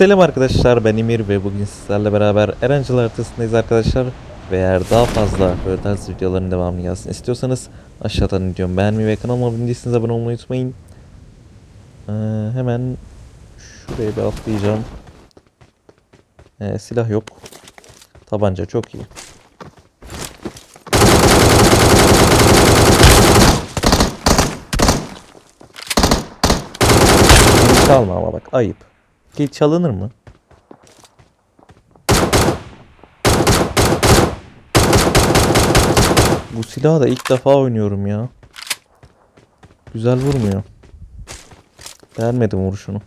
Selam arkadaşlar ben Emir ve bugün sizlerle beraber Erencil haritasındayız arkadaşlar. Ve eğer daha fazla böyle tarz videoların devamını gelsin istiyorsanız aşağıdan videomu beğenmeyi ve kanalıma abone değilseniz abone olmayı unutmayın. Ee, hemen şuraya bir atlayacağım. Ee, silah yok. Tabanca çok iyi. Kill çalma ama bak ayıp Kill çalınır mı? Bu silahı da ilk defa oynuyorum ya. Güzel vurmuyor. Beğenmedim vuruşunu.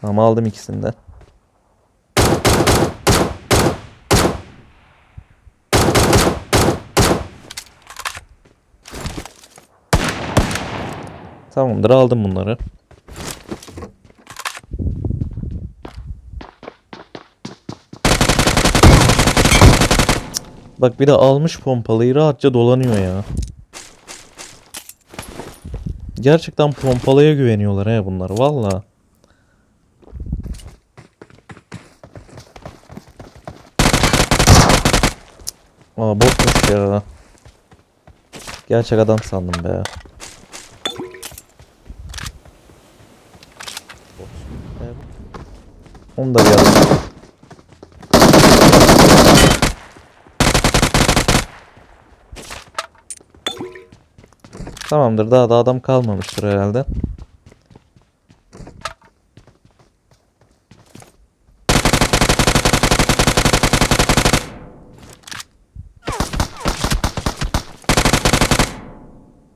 Tamam aldım ikisini de. Tamamdır aldım bunları. Bak bir de almış pompalıyı rahatça dolanıyor ya. Gerçekten pompalıya güveniyorlar he bunlar valla. Aa botmuş ya. Gerçek adam sandım be. Onu da bir. Tamamdır daha da adam kalmamıştır herhalde.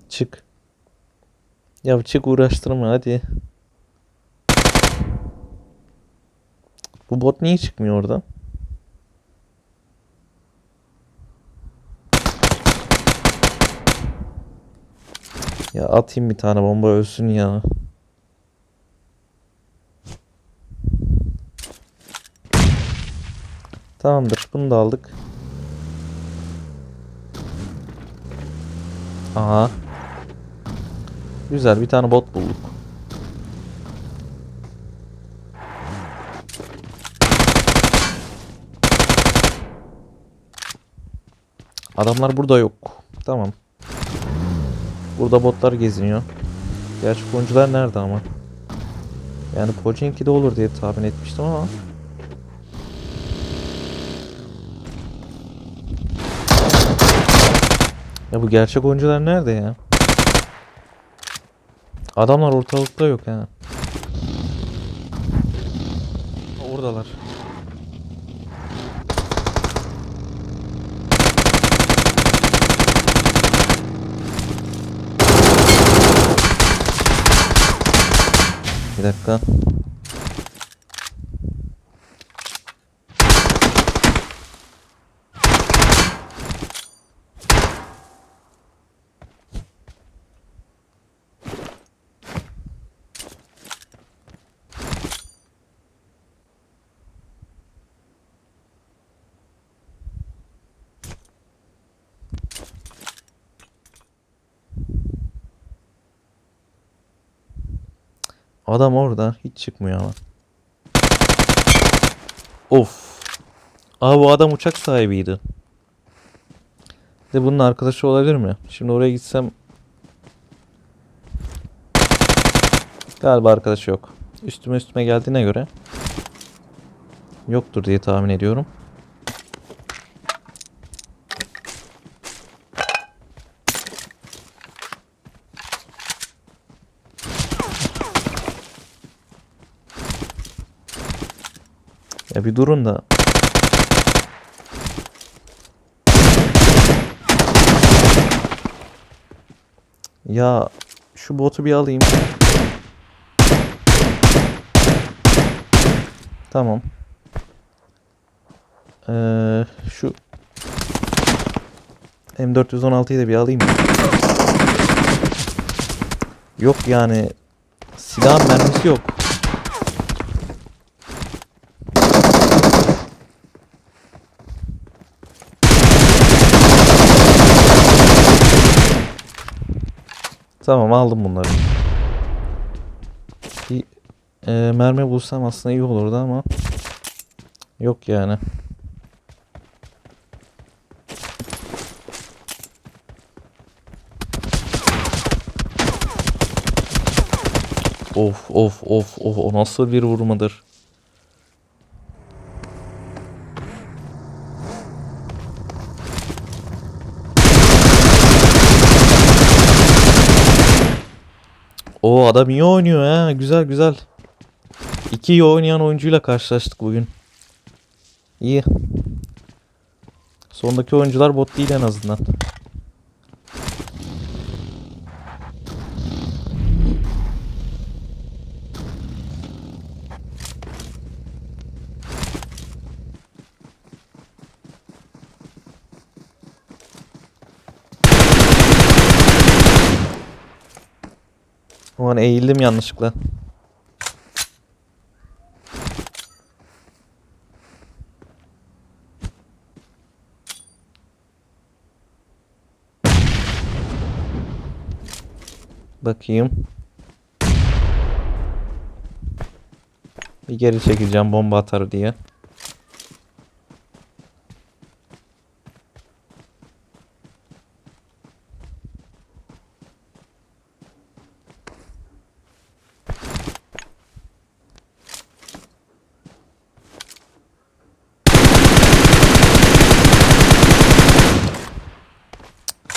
Çık. Ya çık uğraştırma hadi. Bu bot niye çıkmıyor oradan? Ya atayım bir tane bomba ölsün ya. Tamamdır. Bunu da aldık. Aha. Güzel bir tane bot bulduk. Adamlar burada yok. Tamam. Burada botlar geziniyor. Gerçi oyuncular nerede ama? Yani Pochinki'de olur diye tahmin etmiştim ama. Ya bu gerçek oyuncular nerede ya? Adamlar ortalıkta yok ha. Oradalar. Bir dakika. Adam orada hiç çıkmıyor ama. Of. Aa bu adam uçak sahibiydi. De bunun arkadaşı olabilir mi? Şimdi oraya gitsem Galiba arkadaşı yok. Üstüme üstüme geldiğine göre yoktur diye tahmin ediyorum. Bir durun da. Ya şu botu bir alayım. Tamam. Ee, şu M416'yı da bir alayım. Yok yani silah mermisi yok. Tamam aldım bunları. Bir e, mermi bulsam aslında iyi olurdu ama yok yani. Of of of of o nasıl bir vurmadır. O adam iyi oynuyor ha. Güzel güzel. İki iyi oynayan oyuncuyla karşılaştık bugün. İyi. Sondaki oyuncular bot değil en azından. O an eğildim yanlışlıkla. Bakayım. Bir geri çekileceğim bomba atar diye.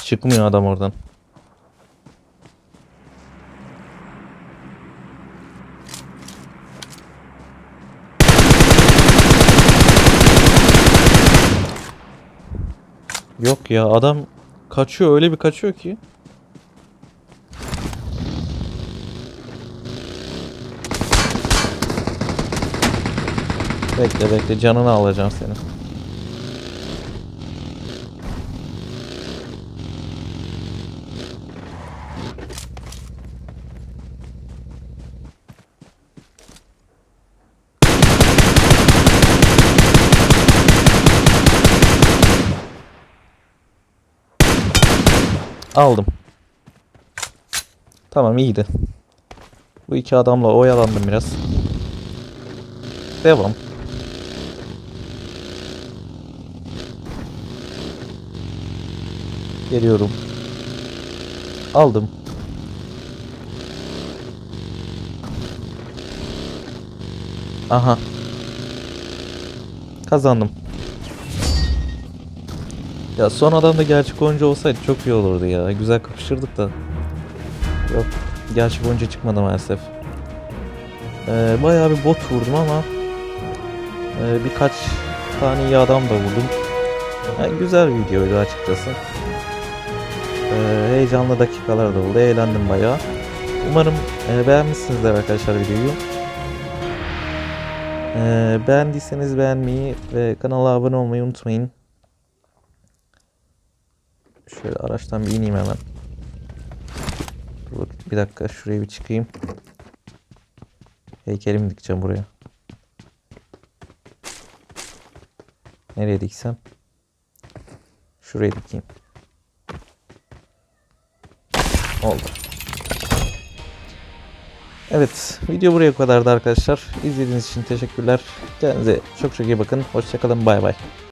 Çıkmıyor adam oradan. Yok ya adam kaçıyor öyle bir kaçıyor ki. Bekle bekle canını alacağım seni. Aldım. Tamam iyiydi. Bu iki adamla oyalandım biraz. Devam. Geliyorum. Aldım. Aha. Kazandım. Ya son adam da gerçek oyuncu olsaydı çok iyi olurdu ya. Güzel kapışırdık da. Yok. Gerçek oyuncu çıkmadı maalesef. Ee, bayağı bir bot vurdum ama e, birkaç tane iyi adam da vurdum. Yani güzel bir videoydu açıkçası. Ee, heyecanlı dakikalar da oldu. Eğlendim bayağı. Umarım e, beğenmişsinizdir arkadaşlar videoyu. Ee, beğendiyseniz beğenmeyi ve kanala abone olmayı unutmayın. Şöyle araçtan bir ineyim hemen. Dur bir dakika şuraya bir çıkayım. Heykelimi dikeceğim buraya. Nereye diksem? Şuraya dikeyim. Oldu. Evet, video buraya kadardı arkadaşlar. İzlediğiniz için teşekkürler. Kendinize çok çok iyi bakın. Hoşçakalın. Bay bay.